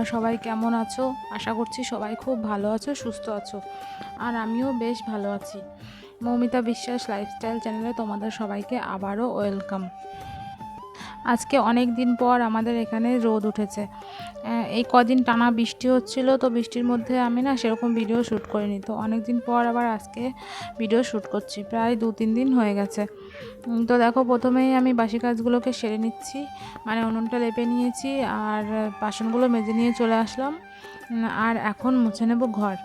তোমরা সবাই কেমন আছো? আশা করছি সবাই খুব ভালো আছো, সুস্থ আছো। আর আমিও বেশ ভালো আছি। মৌমিতা বিশ্বাস লাইফস্টাইল চ্যানেলে তোমাদের সবাইকে আবারও ওয়েলকাম আজকে অনেক দিন পর আমাদের এখানে রোদ উঠেছে। এই কদিন টানা বৃষ্টি হচ্ছিল, তো বৃষ্টির মধ্যে আমি না সেরকম ভিডিও শ্যুট করিনি। তো অনেক দিন পর আবার আজকে ভিডিও শ্যুট করছি, প্রায় দু তিন দিন হয়ে গেছে। তো দেখো, প্রথমেই আমি বাসি কাজগুলোকে সেরে নিচ্ছি মানে উনুনটা লেপে নিয়েছি আর বাসনগুলো মেজে নিয়ে চলে আসলাম। আর এখন মুছে নেব ঘর।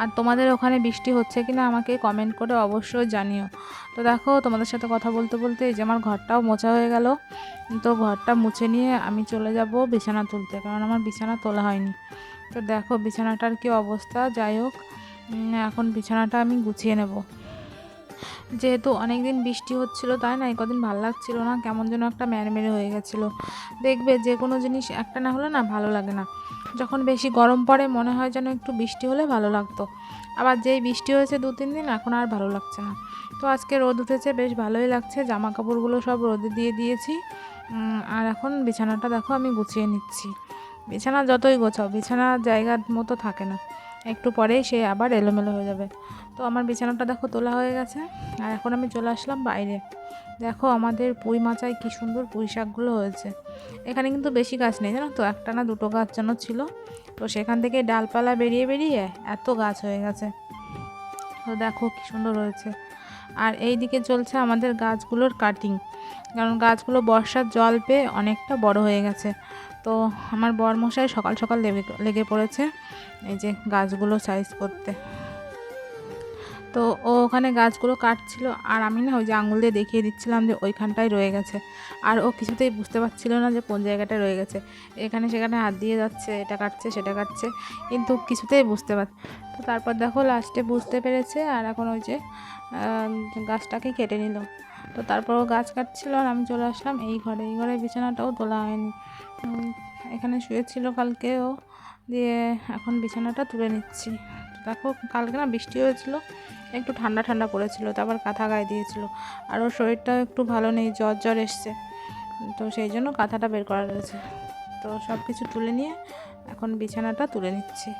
আর তোমাদের ওখানে বৃষ্টি হচ্ছে কিনা আমাকে কমেন্ট করে অবশ্যই জানিও। তো দেখো, তোমাদের সাথে কথা বলতে বলতে এই যে আমার ঘরটাও মোছা হয়ে গেল। তো ঘরটা মুছে নিয়ে আমি চলে যাব বিছানা তুলতে, কারণ আমার বিছানা তোলা হয়নি। তো দেখো, বিছানাটার কি অবস্থা? যাই হোক এখন বিছানাটা আমি গুছিয়ে নেব। যেহেতু অনেক দিন বৃষ্টি হচ্ছিল, তাই না? কদিন ভালো লাগছিল না, কেমন যেন একটা ম্যারমেরে হয়ে গেছিল। দেখবে যে কোনো জিনিস একটা না হলে না ভালো লাগে না। যখন বেশি গরম পড়ে, মনে হয় যেন একটু বৃষ্টি হলে ভালো লাগতো। আবার যেই বৃষ্টি হয়েছে দু তিন দিন, এখন আর ভালো লাগছে না। তো আজকে রোদ উঠেছে, বেশ ভালোই লাগছে। জামা কাপড়গুলো সব রোদে দিয়ে দিয়েছি। আর এখন বিছানাটা দেখো, আমি গুছিয়ে নিচ্ছি। বিছানা যতই গোছাও বিছানার জায়গার মতো থাকে না। একটু পরেই সে আবার এলোমেলো হয়ে যাবে। তো আমার বিছানাটা দেখো তোলা হয়ে গেছে। আর এখন আমি চলে আসলাম বাইরে। দেখো আমাদের পুঁই মাচায় কী সুন্দর পুঁই শাকগুলো হয়েছে। এখানে কিন্তু বেশি গাছ নেই, জানো তো? একটা না দুটো গাছ যেন ছিল। তো সেখান থেকে ডালপালা বেরিয়ে বেরিয়ে এত গাছ হয়ে গেছে। তো দেখো কী সুন্দর হয়েছে। আর এই দিকে চলছে আমাদের গাছগুলোর কাটিং। কারণ গাছগুলো বর্ষার জল পেয়ে অনেকটা বড় হয়ে গেছে। তো আমার বরমশাই সকাল সকাল লেগে লেগে পড়েছে, এই যে গাছগুলো সাইজ করতে। তো ও ওখানে গাছগুলো কাটছিল, আর আমি না ওই যে আঙুল দিয়ে দেখিয়ে দিচ্ছিলাম যে ওইখানটায় রয়ে গেছে। আর ও কিছুতেই বুঝতে পারছিল না যে কোন জায়গাটায় রয়ে গেছে। এখানে সেখানে হাত দিয়ে যাচ্ছে, এটা কাটছে, সেটা কাটছে, কিন্তু কিছুতেই বুঝতে পার, তো তারপর দেখো লাস্টে বুঝতে পেরেছে, আর এখন ওই যে গাছটাকে কেটে নিল। তো তারপর ও গাছ কাটছিল আর আমি চলে আসলাম এই ঘরে। এই ঘরে বিছানাটাও তোলা হয়নি। এখানে শুয়েছিল কালকেও। দিয়ে এখন বিছানাটা তুলে নিচ্ছি। দেখো, কালকে না বৃষ্টি হয়েছিল, একটু ঠান্ডা ঠান্ডা পড়েছিল, তারপর কাঁথা গায়ে দিয়েছিল। আর ওর শরীরটাও একটু ভালো নেই, জ্বর জ্বর এসছে। তো সেই জন্য কাঁথাটা বের করা রয়েছে। তো সব কিছু তুলে নিয়ে এখন বিছানাটা তুলে নিচ্ছি।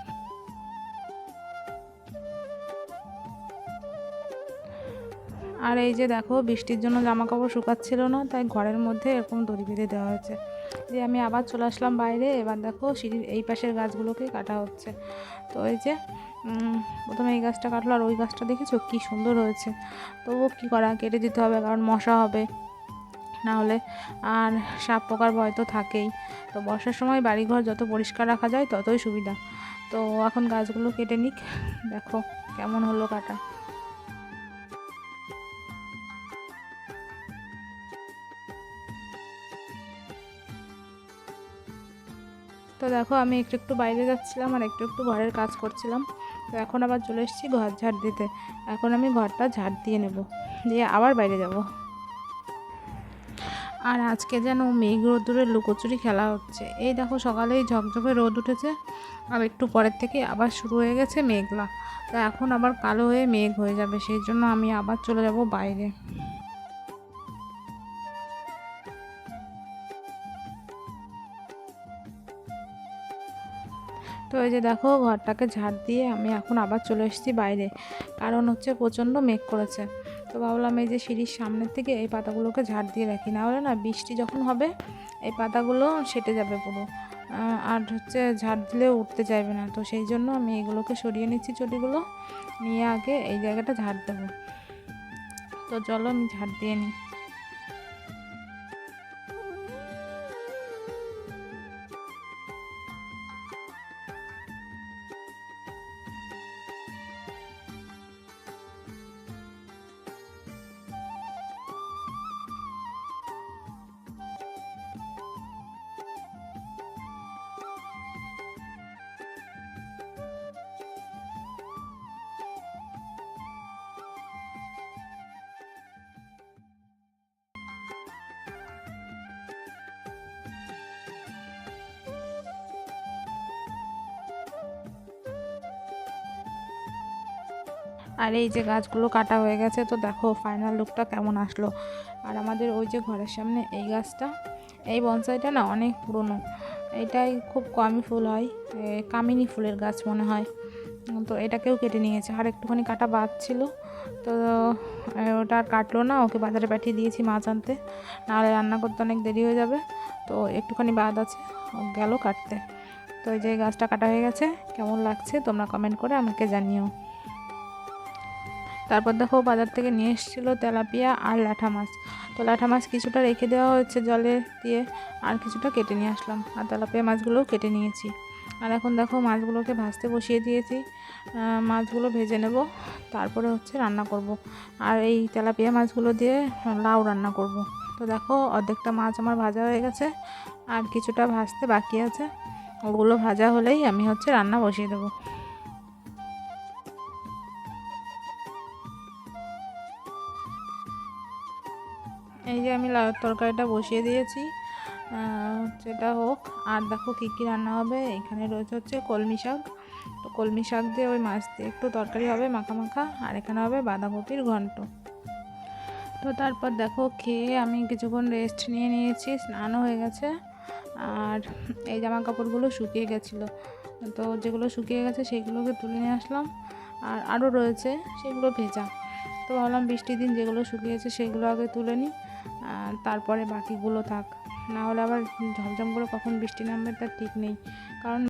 আর এই যে দেখো, বৃষ্টির জন্য জামা কাপড় শুকাচ্ছিল না, তাই ঘরের মধ্যে এরকম দড়ি বেঁধে দেওয়া হয়েছে। যে আমি আবার চলে আসলাম বাইরে, এবার দেখো সিঁড়ির এই পাশের গাছগুলোকে কাটা হচ্ছে। তো এই যে প্রথমে এই গাছটা কাটলো, আর ওই গাছটা দেখেছ কি সুন্দর হয়েছে। তবুও কী করা, কেটে দিতে হবে, কারণ মশা হবে। না হলে আর সাপ পোকার ভয় তো থাকেই। তো বর্ষার সময় বাড়িঘর যত পরিষ্কার রাখা যায়, ততই সুবিধা। তো এখন গাছগুলো কেটে নিক, দেখো কেমন হলো কাটা। তো দেখো, আমি একটু একটু বাইরে যাচ্ছিলাম আর একটু একটু ঘরের কাজ করছিলাম। তো এখন আবার চলে এসেছি ঘর ঝাড় দিতে। এখন আমি ঘরটা ঝাড় দিয়ে নেব। দিয়ে আবার বাইরে যাব। আর আজকে যেন মেঘ রোদ্দুরের লুকোচুরি খেলা হচ্ছে। এই দেখো, সকালেই ঝকঝকে রোদ উঠেছে। আর একটু পরের থেকে আবার শুরু হয়ে গেছে মেঘলা। তো এখন আবার কালো হয়ে মেঘ হয়ে যাবে। সেই জন্য আমি আবার চলে যাব বাইরে। তো এই যে দেখো, ঘরটাকে ঝাড় দিয়ে আমি এখন আবার চলে এসেছি বাইরে, কারণ হচ্ছে প্রচণ্ড মেঘ করেছে। তো ভাবলাম এই যে সিঁড়ির সামনের থেকে এই পাতাগুলোকে ঝাড় দিয়ে রাখি। না হলে না বৃষ্টি যখন হবে, এই পাতাগুলো সেটে যাবে পুরো। আর হচ্ছে ঝাড় দিলে উঠতে চাইবে না। তো সেই জন্য আমি এগুলোকে সরিয়ে নিচ্ছি চটিগুলো, নিয়ে আগে এই জায়গাটা ঝাড় দেবো। তো চলো আমি ঝাড় দিয়ে নিই। আর এই যে গাছগুলো কাটা হয়ে গেছে, তো দেখো ফাইনাল লুকটা কেমন আসলো। আর আমাদের ওই যে ঘরের সামনে এই গাছটা, এই বনসাইটা না অনেক পুরনো। এটাই খুব কমই ফুল হয় কামিনী ফুলের গাছ মনে হয়। তো এটাকেও কেটে নিয়েছে। আর একটুখানি কাটা বাদ ছিল, তো ওটা আর কাটলো না, ওকে বাজারে পাঠিয়ে দিয়েছি মাছ আনতে। নাহলে রান্না করতে অনেক দেরি হয়ে যাবে, তো একটুখানি বাদ আছে, গেল কাটতে। তো এই যে গাছটা কাটা হয়ে গেছে, কেমন লাগছে তোমরা কমেন্ট করে আমাকে জানিও। তারপর দেখো বাজার থেকে নিয়ে এসেছিল তেলাপিয়া আর লাঠা মাছ। তো লাঠা মাছ কিছুটা রেখে দেওয়া হয়েছে জলে দিয়ে, আর কিছুটা কেটে নিয়ে আসলাম। আর তেলাপিয়া মাছগুলোও কেটে নিয়েছি। আর এখন দেখো মাছগুলোকে ভাজতে বসিয়ে দিয়েছি। মাছগুলো ভেজে নেব, তারপরে হচ্ছে রান্না করব। আর এই তেলাপিয়া মাছগুলো দিয়ে লাউ রান্না করব। তো দেখো অর্ধেকটা মাছ আমার ভাজা হয়ে গেছে, আর কিছুটা ভাজতে বাকি আছে। ওগুলো ভাজা হলেই আমি হচ্ছে রান্না বসিয়ে দেবো। এই যে আমি লাউয়ের তরকারিটা বসিয়ে দিয়েছি। সেটা হোক। আর দেখো কী কী রান্না হবে। এখানে রয়েছে হচ্ছে কলমি শাক। তো কলমি শাক দিয়ে ওই মাছ দিয়ে একটু তরকারি হবে, মাখা মাখা। আর এখানে হবে বাঁধাকপির ঘন্ট। তো তারপর দেখো খেয়ে আমি কিছুক্ষণ রেস্ট নিয়ে নিয়েছি। স্নানও হয়ে গেছে। আর এই জামা কাপড়গুলো শুকিয়ে গেছিল। তো যেগুলো শুকিয়ে গেছে সেগুলোকে তুলে নিয়ে আসলাম। আর আরও রয়েছে সেগুলো ভেজা। তো ভাবলাম বৃষ্টির দিন যেগুলো শুকিয়েছে সেগুলো আগে তুলে নিই। তারপরে বাকিগুলো থাক। না হলে আবার ঝমঝম করে কখন বৃষ্টি নামবে তার ঠিক নেই। কারণ